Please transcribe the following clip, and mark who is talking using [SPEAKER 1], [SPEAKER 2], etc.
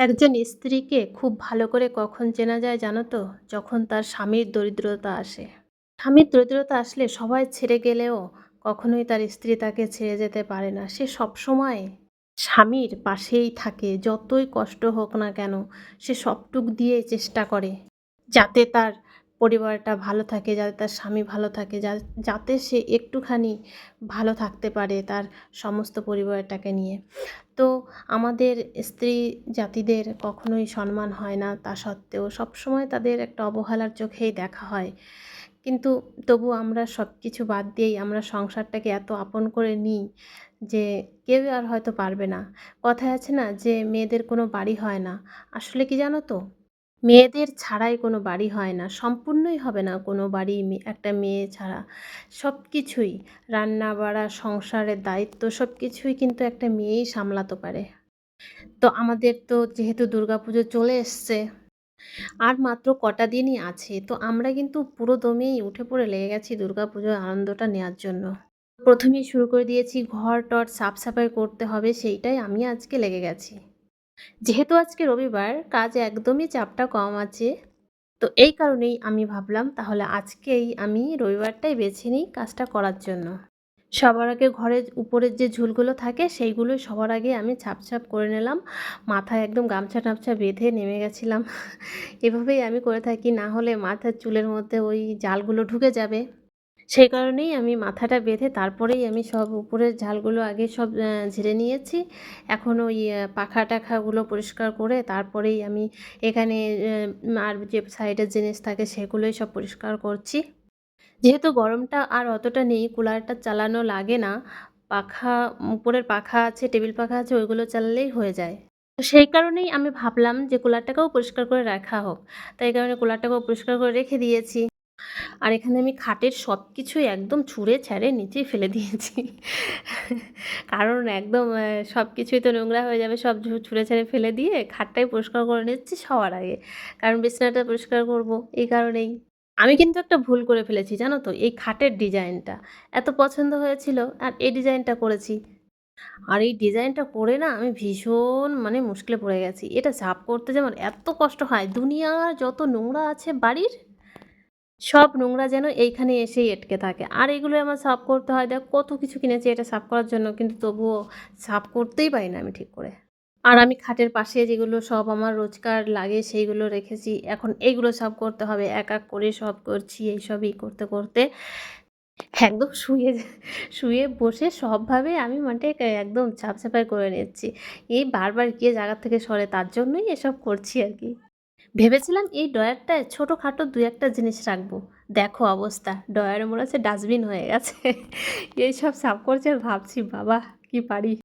[SPEAKER 1] একজন স্ত্রীকে খুব ভালো করে কখন চেনা যায় জানো তো? যখন তার স্বামীর দরিদ্রতা আসে। স্বামীর দরিদ্রতা আসলে সবাই ছেড়ে গেলেও কখনোই তার স্ত্রী তাকে ছেড়ে যেতে পারে না। সে সবসময় স্বামীর পাশেই থাকে, যতই কষ্ট হোক না কেন, সে সবটুক দিয়ে চেষ্টা করে। যাতে তার পরিবারটা ভালো থাকে, যাতে তার স্বামী ভালো থাকে যাতে সে একটুখানি ভালো থাকতে পারে তার সমস্ত পরিবারটাকে নিয়ে। তো আমাদের স্ত্রী জাতিদের কখনোই সম্মান হয় না তা সত্ত্বেও সবসময় তাদের একটা অবহেলার চোখেই দেখা হয়। কিন্তু তবু আমরা সব কিছু বাদ দিয়েই আমরা সংসারটাকে এত আপন করে নিই যে কেউ আর হয়তো পারবে না। কথায় আছে না যে মেয়েদের কোনো বাড়ি হয় না। আসলে কি জানো তো? মেয়েদের ছাড়াই কোনো বাড়ি হয় না, সম্পূর্ণই হবে না কোনো বাড়ি একটা মেয়ে ছাড়া। সব কিছুই রান্না বাড়া সংসারের দায়িত্ব সব কিছুই কিন্তু একটা মেয়েই সামলাতে পারে। তো আমাদের তো যেহেতু দুর্গাপুজো চলে এসছে, আর মাত্র কটা দিনই আছে, তো আমরা কিন্তু পুরো দমেই উঠে পড়ে লেগে গেছি দুর্গাপুজোর আনন্দটা নেওয়ার জন্য। প্রথমেই শুরু করে দিয়েছি ঘর টর সাফ সাফাই করতে হবে, সেইটাই আমি আজকে লেগে গেছি। যেহেতু আজকে রবিবার, কাজ একদমই চাপটা কম আছে। তো এই কারণেই আমি ভাবলাম, তাহলে আজকেই আমি রবিবারটাই বেছে নিই কাজটা করার জন্য। সবার আগে ঘরের উপরের যে ঝুলগুলো থাকে সেইগুলো সবার আগে আমি ছাপ ছাপ করে নিলাম। মাথায় একদম গামছা টামছা বেঁধে নেমে গেছিলাম। এভাবেই আমি করে থাকি, না হলে মাথার চুলের মধ্যে ওই জালগুলো ঢুকে যাবে। সেই কারণেই আমি মাথাটা বেঁধে তারপরেই আমি সব উপরের ঝালগুলো আগে সব ঝেড়ে নিয়েছি। এখন ওই পাখা টাখাগুলো পরিষ্কার করে তারপরেই আমি এখানে আর যে সাইডের জিনিস থাকে সেগুলোই সব পরিষ্কার করছি। যেহেতু গরমটা আর অতটা নেই, কুলারটা চালানো লাগে না, পাখা, উপরের পাখা আছে, টেবিল পাখা আছে, ওইগুলো চালালেই হয়ে যায়। সেই কারণেই আমি ভাবলাম যে কুলারটাকেও পরিষ্কার করে রাখা হোক। তাই কারণে কুলারটাকেও পরিষ্কার করে রেখে দিয়েছি। আর এখানে আমি খাটের সব কিছুই একদম ছুঁড়ে ছ্যাড়ে নিচেই ফেলে দিয়েছি। কারণ একদম সব কিছুই তো নোংরা হয়ে যাবে, সব ছুঁড়ে ছেড়ে ফেলে দিয়ে খাটটাই পরিষ্কার করে নিচ্ছি সবার আগে। কারণ বিছানাটা পরিষ্কার করব, এই কারণেই। আমি কিন্তু একটা ভুল করে ফেলেছি, জানো তো, এই খাটের ডিজাইনটা। এত পছন্দ হয়েছিল, আর এই ডিজাইনটা করেছি। আর এই ডিজাইনটা করে না আমি ভীষণ মানে মুশকিলে পড়ে গেছি। এটা সাফ করতে যেমন এত কষ্ট হয়, দুনিয়ার যত নোংরা আছে বাড়ির সব নোংরা যেন এইখানে এসেই এটকে থাকে। আর এগুলো আমার সাফ করতে হয়, দেখ কত কিছু কিনেছি এটা সাফ করার জন্য, কিন্তু তবুও সাফ করতেই পারি না আমি ঠিক করে। আর আমি খাটের পাশে যেগুলো সব আমার রোজকার লাগে সেইগুলো রেখেছি। এখন এইগুলো সব করতে হবে, এক এক করে সব করছি, এইসবই করতে করতে একদম শুয়ে শুয়ে বসে সবভাবে আমি মানে একদম সাফ সাফাই করে নিচ্ছি। এই বারবার গিয়ে জায়গা থেকে সরে, তার জন্যই এসব করছি আর কি। ভেবেছিলাম এই ডয়ারটায় ছোটোখাটো দু একটা জিনিস রাখব। দেখো অবস্থা ডয়ারে মনে হচ্ছে ডাস্টবিন হয়ে গেছে। এইসব সাফ করছে ভাবছি, বাবা, কি পারি?